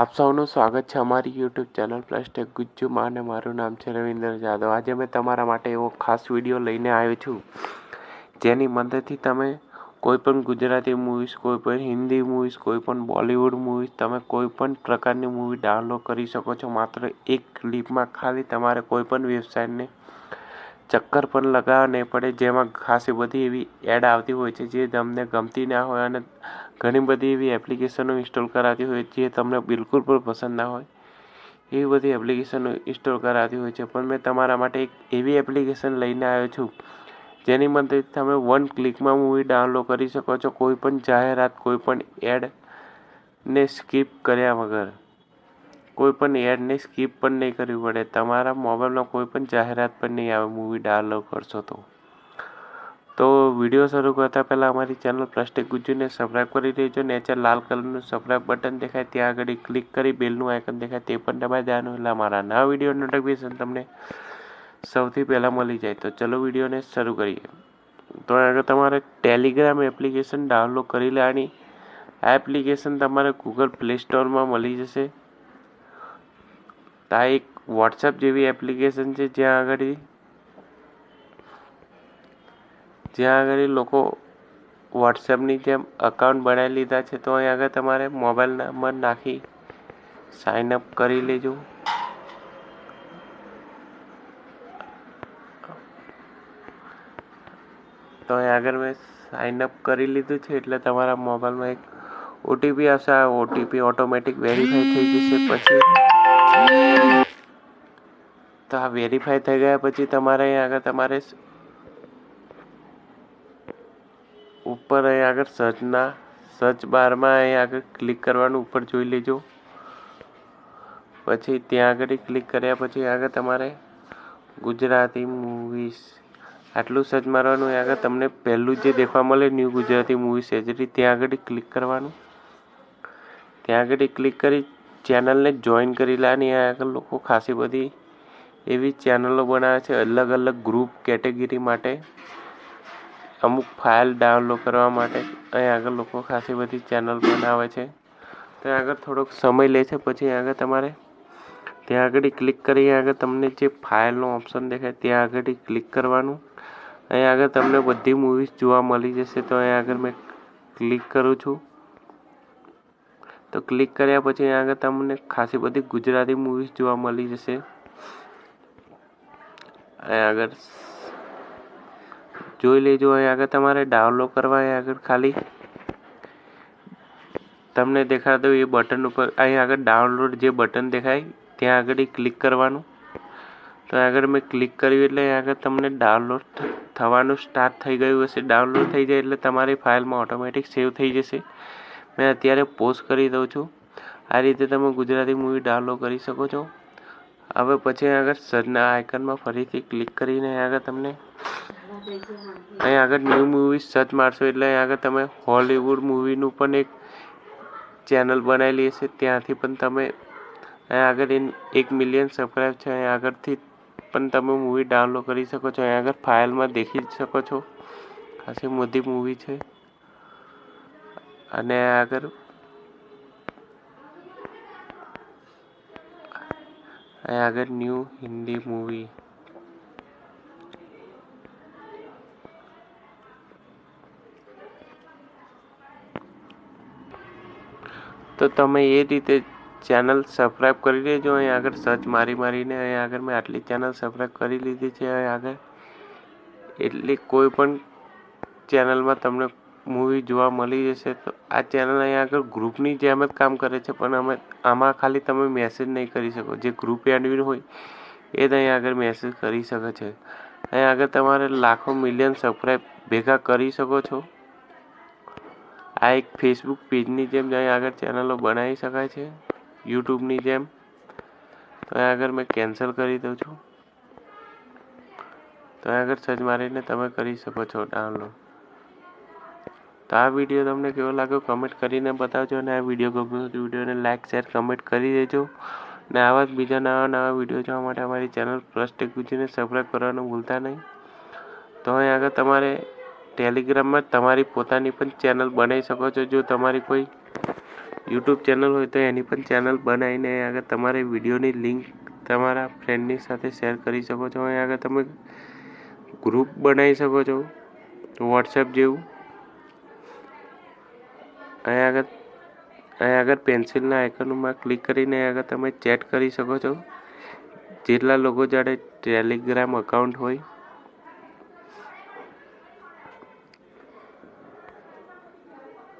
આપ સૌનું સ્વાગત છે અમારી યુટ્યુબ ચેનલ પ્લાસ્ટિક ગુજ્જુમાં અને મારું નામ છે રવિન્દ્ર જાદવ. આજે મેં તમારા માટે એવો ખાસ વીડિયો લઈને આવ્યો છું, જેની મદદથી તમે કોઈ પણ ગુજરાતી મૂવીઝ કોઈ પણ હિન્દી મૂવીઝ કોઈપણ બોલિવૂડ મૂવીઝ તમે કોઈપણ પ્રકારની મૂવી ડાઉનલોડ કરી શકો છો. માત્ર એક ક્લિપમાં ખાલી તમારે કોઈપણ વેબસાઇટને ચક્કર પણ લગાવવા નહીં પડે, જેમાં ખાસી બધી એવી એડ આવતી હોય છે, જે તમને ગમતી ના હોય અને ઘણી બધી એવી એપ્લિકેશનો ઇન્સ્ટોલ કરાતી હોય, જે તમને બિલકુલ પણ પસંદ ના હોય. એવી બધી એપ્લિકેશનો ઇન્સ્ટોલ કરાતી હોય છે. પણ મેં તમારા માટે એક એવી એપ્લિકેશન લઈને આવ્યો છું, જેની મદદથી તમે વન ક્લિકમાં મૂવી ડાઉનલોડ કરી શકો છો, કોઈ પણ જાહેરાત, કોઈ પણ એડ ને સ્કીપ કર્યા વગર. કોઈ પણ એડને સ્કીપ પણ નહીં કરવી પડે. તમારા મોબાઈલમાં કોઈ પણ જાહેરાત પણ નહીં આવે. મૂવી ડાઉનલોડ કરશો તો. તો વીડિયો શરૂ કરતાં પહેલાં અમારી ચેનલ પ્લાસ્ટિક ગુજ્જુને સબસ્ક્રાઈબ કરી દેજો. નેચર લાલ કલરનું સબસ્ક્રાઈબ બટન દેખાય. ત્યાં આગળ ક્લિક કરી બેલનું આઇકન દેખાય. તે પણ દબાઈ દેવાનું એટલે અમારા નવા વીડિયો નોટિફિકેશન તમને સૌથી પહેલાં મળી જાય. તો ચલો વિડીયોને શરૂ કરીએ. તો આગળ તમારે ટેલિગ્રામ એપ્લિકેશન ડાઉનલોડ કરી લેવાની. આ એપ્લિકેશન તમારે ગૂગલ પ્લે સ્ટોરમાં મળી જશે. આ એક વોટ્સએપ જેવી એપ્લિકેશન છે જ્યાં આગળ જ્યાં આગળ લોકો વોટ્સએપની જેમ અકાઉન્ટ બનાવી લીધા છે. તો અહીં આગળ તમારે મોબાઈલ નંબર નાખી સાઇન અપ કરી લેજો. તો અહીં આગળ મેં સાઇન અપ કરી લીધું છે એટલે તમારા મોબાઈલમાં એક ઓટીપી આવશે. આ ઓટીપી ઓટોમેટિક વેરીફાઈ થઈ જશે. પછી તો આ વેરીફાઈ થઈ ગયા પછી તમારે અહીં આગળ તમારે ઉપર અહીં આગળ સર્ચના સર્ચ બારમાં અહીં આગળ ક્લિક કરવાનું ઉપર જોઈ લેજો. પછી ત્યાં આગળ ક્લિક કર્યા પછી આગળ તમારે ગુજરાતી મૂવીઝ આટલું સર્ચ મારવાનું આગળ તમને પહેલું જે દેખવા મળે ન્યૂ ગુજરાતી મૂવી સેજરી ત્યાં આગળ ક્લિક કરવાનું. ત્યાં આગળ ક્લિક કરી ચેનલને જોઈન કરી લેવાની આગળ લોકો ખાસી બધી એવી ચેનલો બનાવે છે અલગ અલગ ગ્રુપ કેટેગરી માટે, અમુક ફાઇલ ડાઉનલોડ કરવા માટે અહીં આગળ લોકો ખાસી બધી ચેનલ બનાવે છે. ત્યાં આગળ થોડોક સમય લે છે, પછી આગળ તમારે ત્યાં આગળ ક્લિક કરી આગળ તમને જે ફાઇલનો ઓપ્શન દેખાય ત્યાં આગળ ક્લિક કરવાનું. અહીં આગળ તમને બધી મૂવીઝ જોવા મળી જશે તો અહીં આગળ મેં ક્લિક કરું છું. તો ક્લિક કર્યા પછી આગળ તમને ખાસી બધી ગુજરાતી મૂવીઝ જોવા મળી જશે. અહીં આગળ જોઈ લેજો અહીં આગળ તમારે ડાઉનલોડ કરવા અહીં આગળ ખાલી. તમને દેખાડતો એ બટન ઉપર અહીં આગળ ડાઉનલોડ જે બટન દેખાય, ત્યાં આગળ ક્લિક કરવાનું. તો આગળ મેં ક્લિક કર્યું એટલે આગળ તમને ડાઉનલોડ થવાનું સ્ટાર્ટ થઈ ગયું હશે. ડાઉનલોડ થઈ જાય એટલે તમારી ફાઇલમાં ઓટોમેટિક સેવ થઈ જશે. મેં અત્યારે પોસ્ટ કરી દઉં છું. આ રીતે તમે ગુજરાતી મૂવી ડાઉનલોડ કરી શકો છો. હવે પછી આગળ સરના આઇકનમાં ફરીથી ક્લિક કરીને આગળ તમને અહીં આગળ ન્યૂ મૂવી સર્ચ મારશો એટલે આગળ તમે હોલીવુડ મૂવીનું પણ એક ચેનલ બનાવેલી હશે. ત્યાંથી પણ તમે અહીં આગળ એક મિલિયન સબસ્ક્રાઈબ છે. અહીં આગળથી પણ તમે મૂવી ડાઉનલોડ કરી શકો છો. અહીં આગળ ફાઇલમાં દેખી શકો છો. ખાસી મોટી મૂવી છે. અને આગળ આગળ ન્યૂ હિન્દી મૂવી તો તમે એ રીતે ચેનલ સબસ્ક્રાઈબ કરી લેજો અહીં આગળ સર્ચ મારી મારીને અહીં આગળ મેં આટલી ચેનલ સબસ્ક્રાઈબ કરી લીધી છે. અહીં આગળ એટલે કોઈ પણ ચેનલમાં તમને મૂવી જોવા મળી જશે તો આ ચેનલ અહીંયા આગળ ગ્રુપની જેમ જ કામ કરે છે, પણ અમે આમાં ખાલી તમે મેસેજ નહીં કરી શકો. જે ગ્રુપ એડમિન હોય, એ જ અહીંયા આગળ મેસેજ કરી શકે છે. અહીંયા આગળ તમારે લાખો મિલિયન સબસ્ક્રાઈબ ભેગા કરી શકો છો. આ એક ફેસબુક પેજની જેમ અહીં આગળ ચેનલો બનાવી શકાય છે યુટ્યુબની જેમ. તો અહીં આગળ મેં કેન્સલ કરી દઉં છું. તો અહીં આગળ સર્ચ મારીને તમે કરી શકો છો ડાઉનલોડ તો આ વીડિયો તમને કેવો લાગ્યો કમેન્ટ કરીને બતાવજો અને આ વીડિયો ગમ્યો તો વિડીયોને લાઇક શેર કમેન્ટ કરી દેજો. અને આવા જ બીજા નવા નવા વીડિયો જોવા માટે અમારી ચેનલ પ્લસ ટેક ગુજીને સબસ્ક્રાઈબ કરવાનું ભૂલતા નહીં. તો અહીં આગળ તમારે ટેલિગ્રામમાં તમારી પોતાની પણ ચેનલ બનાવી શકો છો. જો તમારી કોઈ યુટ્યુબ ચેનલ હોય તો એની પણ ચેનલ બનાવીને અહીં આગળ તમારે વિડીયોની લિંક તમારા ફ્રેન્ડની સાથે શેર કરી શકો છો. અહીં આગળ તમે ગ્રુપ બનાવી શકો છો. વોટ્સએપ જેવું. અહીં આગળ, અહીંયા આગળ પેન્સિલના આઇકનમાં ક્લિક કરીને અહીંયા આગળ તમે ચેટ કરી શકો છો. જેટલા લોકો જોડે ટેલિગ્રામ અકાઉન્ટ હોય